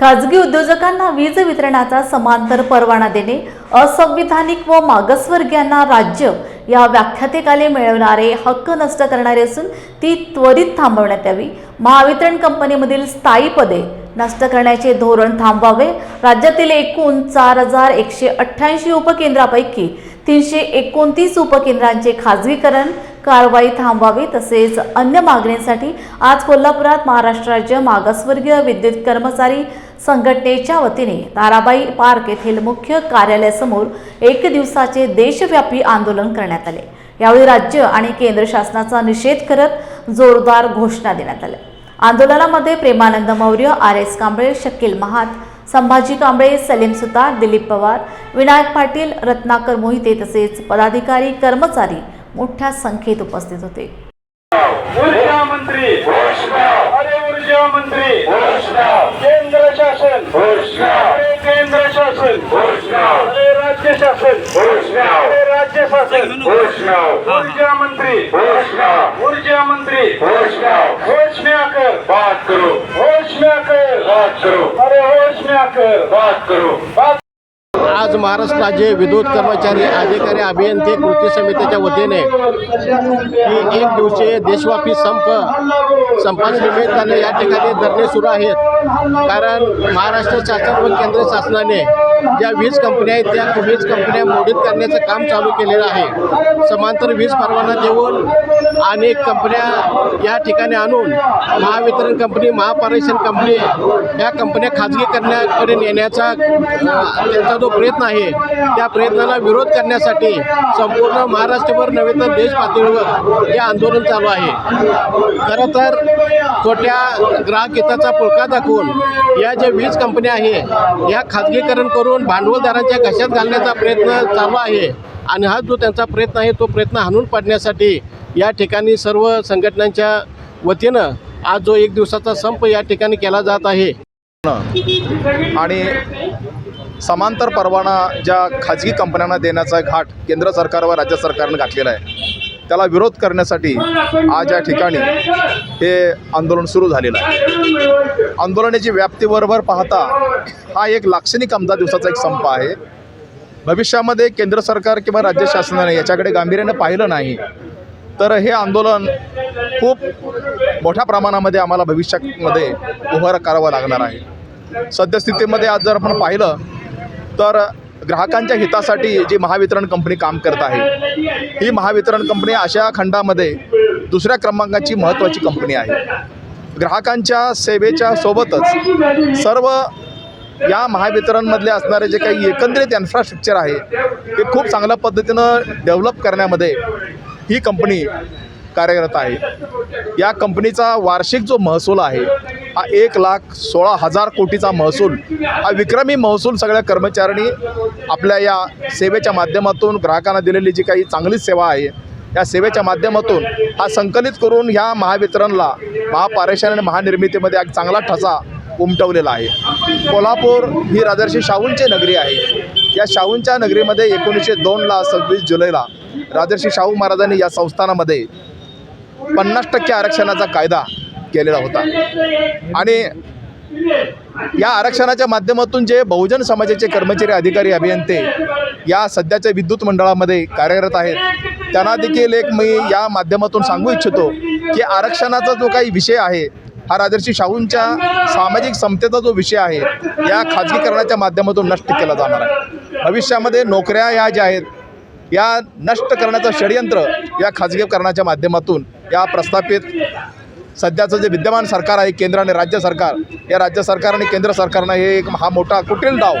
खाजगी उद्योजकांना वीज वितरणाचा समांतर परवाना देणे असंविधानिक व मागासवर्गीयांना राज्य या व्याख्यातेकाली मिळवणारे हक्क नष्ट करणारे असून ती त्वरित थांबवण्यात यावी. महावितरण कंपनीमधील स्थायी पदे नष्ट करण्याचे धोरण थांबवावे. राज्यातील एकूण चार हजार एकशे अठ्ठ्याऐंशी उपकेंद्रापैकी तीनशे एकोणतीस उपकेंद्रांचे खाजगीकरण कारवाई थांबवावी तसेच अन्य मागणीसाठी आज कोल्हापुरात महाराष्ट्र राज्य मागासवर्गीय विद्युत कर्मचारी संघटनेच्या वतीने ताराबाई पार्क येथील मुख्य कार्यालयासमोर एक दिवसाचे देशव्यापी आंदोलन करण्यात आले. यावेळी राज्य आणि केंद्र शासनाचा निषेध करत जोरदार घोषणा देण्यात आल्या. आंदोलनामध्ये प्रेमानंद मौर्य आर एस कांबळे शकील महात संभाजी कांबळे सलीम सुतार दिलीप पवार विनायक पाटील रत्नाकर मोहिते तसेच पदाधिकारी कर्मचारी मोठ्या संख्येत उपस्थित होते ऊर्जा मंत्री अरे ऊर्जा मंत्री केंद्र शासन अरे केंद्र शासन अरे राज्य शासन अरे राज्य शासन ऊर्जा मंत्री. ऊर्जा मंत्री. घोषणा कर बात करो. घोषणा कर बात करो. अरे घोषणा कर बात करो. बात आज महाराष्ट्र राज्य विद्युत कर्मचारी अधिकारी अभियंते कृती समितीच्या वतीने ही एक दिवसीय देशव्यापी संप संपाच्या निमित्ताने या ठिकाणी धरणे सुरू आहेत. कारण महाराष्ट्र शासन व केंद्र शासनाने ज्या वीज कंपन्या आहेत त्या वीज कंपन्या मोडीत करण्याचं काम चालू केलेलं आहे. समांतर वीज परवाना देऊन अनेक कंपन्या या ठिकाणी आणून महावितरण कंपनी महापारेषण कंपनी या कंपन्या खाजगी करण्याकडे नेण्याचा त्यांचा जो प्रयत्न आहे त्या प्रयत्नाला विरोध करण्यासाठी संपूर्ण महाराष्ट्रभर नव्हे तर देश पातळीवर हे आंदोलन चालू आहे. खरं तर छोट्या ग्राहक हिताचा पुळका दाखवून या ज्या वीज कंपन्या आहे या खाजगीकरण करून भांडवलदारांच्या घशात घालण्याचा प्रयत्न चालू आहे. आणि हा जो त्यांचा प्रयत्न आहे तो प्रयत्न हाणून पाडण्यासाठी या ठिकाणी सर्व संघटनांच्या वतीनं आज जो एक दिवसाचा संप या ठिकाणी केला जात आहे. आणि समांतर परवाना ज्या खाजगी कंपन्यांना देण्याचा घाट केंद्र सरकार व राज्य सरकारनं घातलेला आहे. त्याला विरोध करण्यासाठी आज या ठिकाणी हे आंदोलन सुरू झालेलं आहे. आंदोलनाची व्याप्तीबरोबर पाहता हा एक लाक्षणिक आमदार दिवसाचा एक संप आहे. भविष्यामध्ये केंद्र सरकार किंवा राज्य शासनाने याच्याकडे गांभीर्यानं पाहिलं नाही तर हे आंदोलन खूप मोठ्या प्रमाणामध्ये आम्हाला भविष्यामध्ये उभं करावं लागणार आहे. सद्यस्थितीमध्ये आज जर आपण पाहिलं तर ग्राहकांच्या हितासाठी जी महावितरण कंपनी काम करत आहे ही महावितरण कंपनी अशा खंडामध्ये दुसऱ्या क्रमांकाची महत्त्वाची कंपनी आहे. ग्राहकांच्या सेवेच्या सोबतच सर्व या महावितरणमधले असणारे जे काही एकंदरीत इन्फ्रास्ट्रक्चर आहे ते खूप चांगल्या पद्धतीनं डेव्हलप करण्यामध्ये ही कंपनी कार्यरत आहे. या कंपनीचा वार्षिक जो महसूल आहे हा एक लाख सोळा हजार कोटीचा महसूल हा विक्रमी महसूल सगळ्या कर्मचाऱ्यांनी आपल्या या सेवेच्या माध्यमातून ग्राहकांना दिलेली जी काही चांगली सेवा आहे या सेवेच्या माध्यमातून हा संकलित करून ह्या महावितरणला महापारेषण आणि महानिर्मितीमध्ये एक चांगला ठसा उमटवलेला आहे. कोल्हापूर ही राजर्षी शाहूंची नगरी आहे. या शाहूंच्या नगरीमध्ये एकोणीसशे दोनला सव्वीस जुलैला राजर्षी शाहू महाराजांनी या संस्थानामध्ये पन्नास टक्के आरक्षणाचा कायदा केलेला होता. आणि या आरक्षणाच्या माध्यमातून जे बहुजन समाजाचे कर्मचारी अधिकारी अभियंते या सध्याच्या विद्युत मंडळामध्ये कार्यरत आहेत त्यांना देखील एक मी या माध्यमातून सांगू इच्छितो की आरक्षणाचा जो काही विषय आहे हा राजर्षी शाहूंच्या सामाजिक समतेचा जो विषय आहे या खाजगीकरणाच्या माध्यमातून नष्ट केला जाणार आहे. भविष्यामध्ये नोकऱ्या या ज्या आहेत या नष्ट करण्याचं षडयंत्र या खाजगीकरणाच्या माध्यमातून या प्रस्थापित सध्याचं जे विद्यमान सरकार आहे केंद्र आणि राज्य सरकार या राज्य सरकार आणि केंद्र सरकारनं हे एक हा मोठा कुटील डाव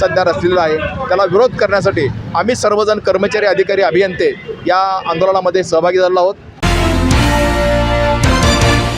सध्या रचलेला आहे. त्याला विरोध करण्यासाठी आम्ही सर्वजण कर्मचारी अधिकारी अभियंते या आंदोलनामध्ये सहभागी झालेलो आहोत.